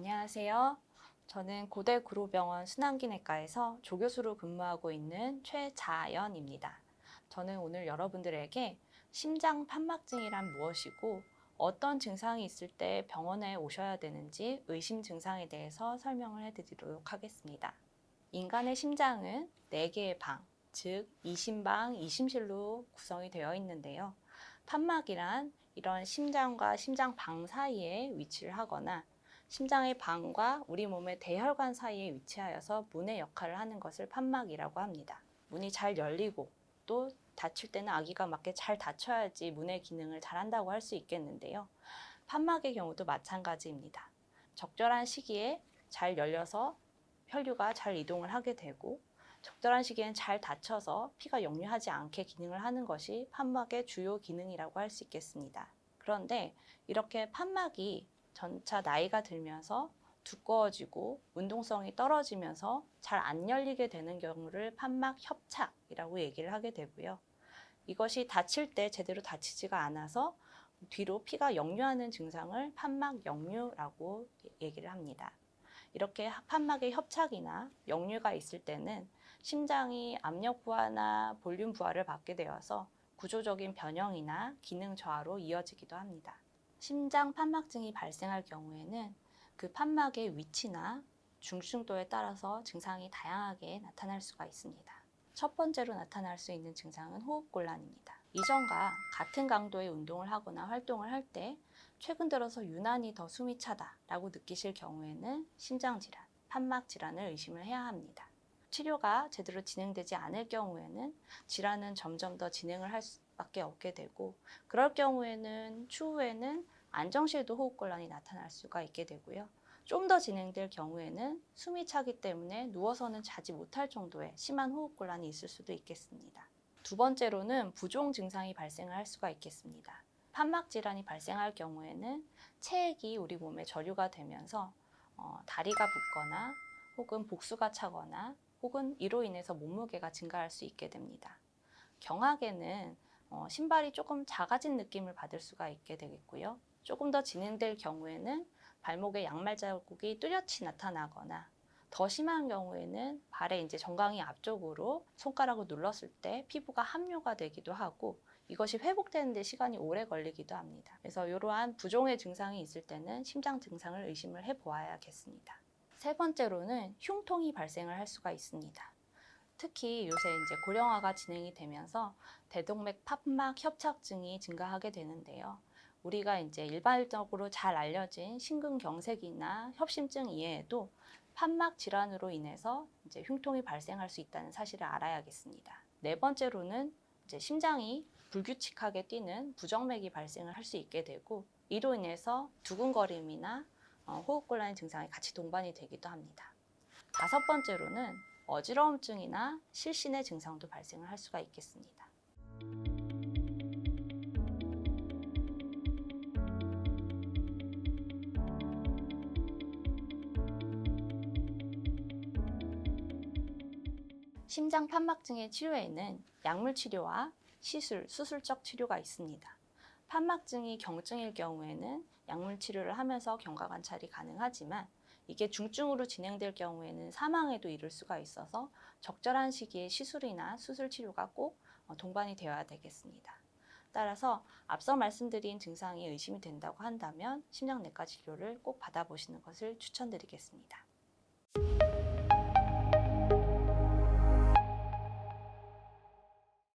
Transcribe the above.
안녕하세요. 저는 고대 구로병원 순환기내과에서 조교수로 근무하고 있는 최자연입니다. 저는 오늘 여러분들에게 심장 판막증이란 무엇이고 어떤 증상이 있을 때 병원에 오셔야 되는지 의심 증상에 대해서 설명을 해드리도록 하겠습니다. 인간의 심장은 4개의 방, 즉 이심방, 이심실로 구성이 되어 있는데요. 판막이란 이런 심장과 심장방 사이에 위치를 하거나 심장의 방과 우리 몸의 대혈관 사이에 위치하여서 문의 역할을 하는 것을 판막이라고 합니다. 문이 잘 열리고 또 닫힐 때는 아기가 맞게 잘 닫혀야지 문의 기능을 잘 한다고 할 수 있겠는데요. 판막의 경우도 마찬가지입니다. 적절한 시기에 잘 열려서 혈류가 잘 이동을 하게 되고 적절한 시기엔 잘 닫혀서 피가 역류하지 않게 기능을 하는 것이 판막의 주요 기능이라고 할 수 있겠습니다. 그런데 이렇게 판막이 전차 나이가 들면서 두꺼워지고 운동성이 떨어지면서 잘 안 열리게 되는 경우를 판막 협착이라고 얘기를 하게 되고요. 이것이 다칠 때 제대로 다치지가 않아서 뒤로 피가 역류하는 증상을 판막 역류라고 얘기를 합니다. 이렇게 판막의 협착이나 역류가 있을 때는 심장이 압력 부하나 볼륨 부하를 받게 되어서 구조적인 변형이나 기능 저하로 이어지기도 합니다. 심장 판막증이 발생할 경우에는 그 판막의 위치나 중증도에 따라서 증상이 다양하게 나타날 수가 있습니다. 첫 번째로 나타날 수 있는 증상은 호흡곤란입니다. 이전과 같은 강도의 운동을 하거나 활동을 할 때 최근 들어서 유난히 더 숨이 차다라고 느끼실 경우에는 심장질환, 판막질환을 의심을 해야 합니다. 치료가 제대로 진행되지 않을 경우에는 질환은 점점 더 진행을 할 수 밖에 없게 되고 그럴 경우에는 추후에는 안정실도 호흡곤란이 나타날 수가 있게 되고요. 좀 더 진행될 경우에는 숨이 차기 때문에 누워서는 자지 못할 정도의 심한 호흡곤란이 있을 수도 있겠습니다. 두 번째로는 부종 증상이 발생을 할 수가 있겠습니다. 판막 질환이 발생할 경우에는 체액이 우리 몸에 저류가 되면서 어, 다리가 붓거나 혹은 복수가 차거나 혹은 이로 인해서 몸무게가 증가할 수 있게 됩니다. 경학에는 어, 신발이 조금 작아진 느낌을 받을 수가 있게 되겠고요. 조금 더 진행될 경우에는 발목에 양말 자국이 뚜렷이 나타나거나 더 심한 경우에는 발에 이제 정강이 앞쪽으로 손가락을 눌렀을 때 피부가 함유가 되기도 하고 이것이 회복되는데 시간이 오래 걸리기도 합니다. 그래서 이러한 부종의 증상이 있을 때는 심장 증상을 의심을 해 보아야겠습니다. 세 번째로는 흉통이 발생을 할 수가 있습니다. 특히 요새 이제 고령화가 진행이 되면서 대동맥 판막 협착증이 증가하게 되는데요. 우리가 이제 일반적으로 잘 알려진 심근경색이나 협심증 이외에도 판막 질환으로 인해서 이제 흉통이 발생할 수 있다는 사실을 알아야겠습니다. 네 번째로는 이제 심장이 불규칙하게 뛰는 부정맥이 발생을 할 수 있게 되고 이로 인해서 두근거림이나 어, 호흡곤란 증상이 같이 동반이 되기도 합니다. 다섯 번째로는 어지러움증이나 실신의 증상도 발생을 할 수가 있겠습니다. 심장 판막증의 치료에는 약물 치료와 시술, 수술적 치료가 있습니다. 판막증이 경증일 경우에는 약물 치료를 하면서 경과 관찰이 가능하지만 이게 중증으로 진행될 경우에는 사망에도 이를 수가 있어서 적절한 시기에 시술이나 수술 치료가 꼭 어, 동반이 되어야 되겠습니다. 따라서 앞서 말씀드린 증상이 의심이 된다고 한다면 심장내과 진료를 꼭 받아보시는 것을 추천드리겠습니다.